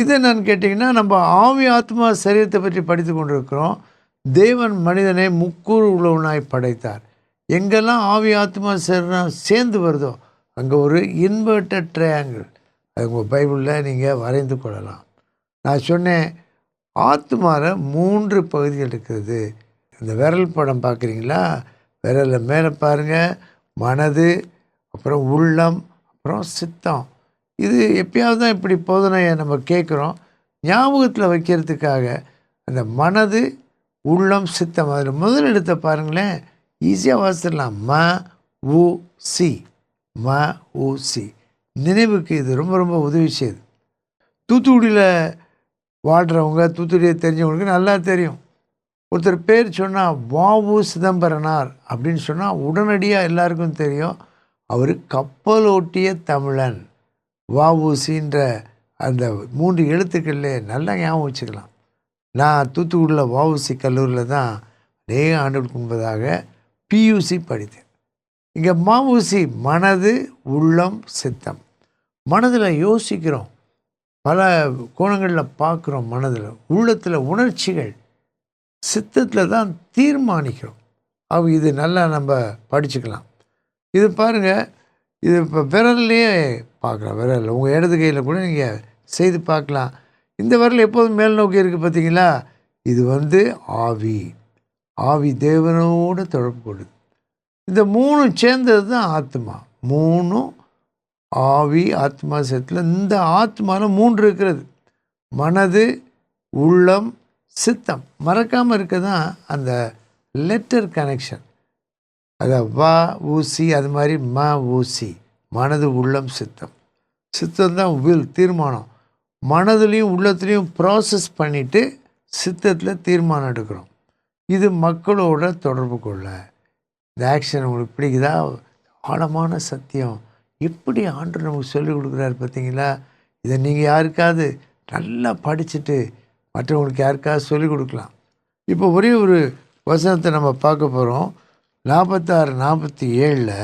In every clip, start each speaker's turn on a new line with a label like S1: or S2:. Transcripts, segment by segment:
S1: இது என்னன்னு கேட்டிங்கன்னா நம்ம ஆவி ஆத்மா சரீரத்தை பற்றி படித்து கொண்டிருக்கிறோம். தேவன் மனிதனை முக்கூறு உள்ளவனாய் படைத்தார். எங்கெல்லாம் ஆவி ஆத்மா சரீரம் சேர்ந்து வருதோ அங்கே ஒரு இன்வெர்டட் ட்ரையாங்கிள் அது உங்கள் பைபிளில் நீங்கள் வரைந்து கொள்ளலாம். நான் சொன்னேன் ஆத்மாவில் மூன்று பகுதிகள் இருக்கிறது. இந்த விரல் படம் பார்க்குறீங்களா? விரலில் மேலே பாருங்கள் மனது அப்புறம் உள்ளம் அப்புறம் சித்தம். இது எப்பயாவது தான் இப்படி போதனையை நம்ம கேட்குறோம். ஞாபகத்தில் வைக்கிறதுக்காக அந்த மனது உள்ளம் சித்தம் அதில் முதல் எடுத்த பாருங்களேன். ஈஸியாக வாசிடலாம் ம உ சி. ம உ சி. நினைவுக்கு இது ரொம்ப ரொம்ப உதவி செய்யுது. தூத்துக்குடியில் வாழ்கிறவங்க தூத்துக்குடியை தெரிஞ்சவங்களுக்கு நல்லா தெரியும். ஒருத்தர் பேர் சொன்னால் வாவு சிதம்பரனார் அப்படின்னு சொன்னால் உடனடியாக எல்லாருக்கும் தெரியும். அவர் கப்பலோட்டிய தமிழன். வஉசின்ற அந்த மூன்று எழுத்துக்களில் நல்லா ஞாபகம் வச்சுக்கலாம். நான் தூத்துக்குடியில் வஉசி கல்லூரியில் தான் அநேக ஆண்டுகளுக்கு முன்பதாக பியூசி படித்தேன். இங்கே மாவுசி மனது உள்ளம் சித்தம். மனதில் யோசிக்கிறோம். பல கோணங்களில் பார்க்குறோம் மனதில். உள்ளத்தில் உணர்ச்சிகள். சித்தத்தில் தான் தீர்மானிக்கிறோம். அவ இது நல்லா நம்ம படிச்சுக்கலாம். இது பாருங்கள் இது இப்போ விரல்லையே பார்க்கலாம் விரல். உங்கள் இடது கையில் கூட நீங்கள் செய்து பார்க்கலாம். இந்த விரல் எப்போதும் மேல் நோக்கி இருக்குது பார்த்தீங்களா இது வந்து ஆவி. ஆவி தேவனோட தொடர்பு கொடுது இந்த மூணும் சேர்ந்தது தான் ஆத்மா. மூணும் ஆவி ஆத்மா சேர்த்துல இந்த ஆத்மாவில் மூன்று இருக்கிறது. மனது உள்ளம் சித்தம். மறக்காமல் இருக்க தான் அந்த லெட்டர் கனெக்ஷன் அதான் வா ஊசி அது மாதிரி ம ஊசி. மனது உள்ளம் சித்தம். சித்தம் தான் வில் தீர்மானம். மனதுலேயும் உள்ளத்துலேயும் ப்ராசஸ் பண்ணிவிட்டு சித்தத்தில் தீர்மானம் எடுக்கிறோம். இது மக்களோட தொடர்பு கொள்ள. இந்த ஆக்ஷன் உங்களுக்கு பிடிக்குதா? ஆழமான சத்தியம். எப்படி ஆண்டு நமக்கு சொல்லிக் கொடுக்குறாரு பார்த்தீங்களா? இதை நீங்கள் யாருக்காவது நல்லா படிச்சுட்டு மற்றவங்களுக்கு யாருக்காவது சொல்லிக் கொடுக்கலாம். இப்போ ஒரே ஒரு வசனத்தை நம்ம பார்க்க போகிறோம் நாற்பத்தாறு நாற்பத்தி ஏழில்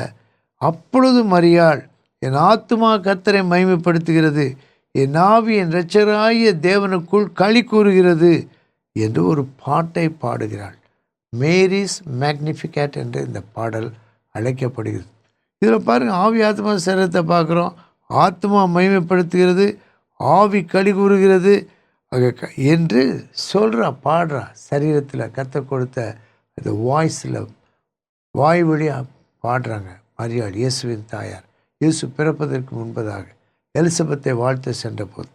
S1: அப்பொழுது மரியாள் என் ஆத்துமா கத்தரை மைமைப்படுத்துகிறது என் ஆவி என் இரட்சராகிய தேவனுக்குள் களி கூறுகிறது என்று ஒரு பாட்டை பாடுகிறாள். மேரிஸ் மேக்னிஃபிகேட் என்று இந்த பாடல் அழைக்கப்படுகிறது. இதில் பாருங்கள் ஆவி ஆத்மா சரீரத்தை பார்க்குறோம். ஆத்மா மைமைப்படுத்துகிறது ஆவி களி கூறுகிறது. என்று சொல்கிறா பாடுறா சரீரத்தில் கத்த கொடுத்த அந்த வாய்ஸில் வாய் வழியாக பாடுறாங்க. மரியாள் இயேசுவின் தாயார். இயேசு பிறப்பதற்கு முன்பதாக எலிசபத்தை வாழ்த்து சென்றபோது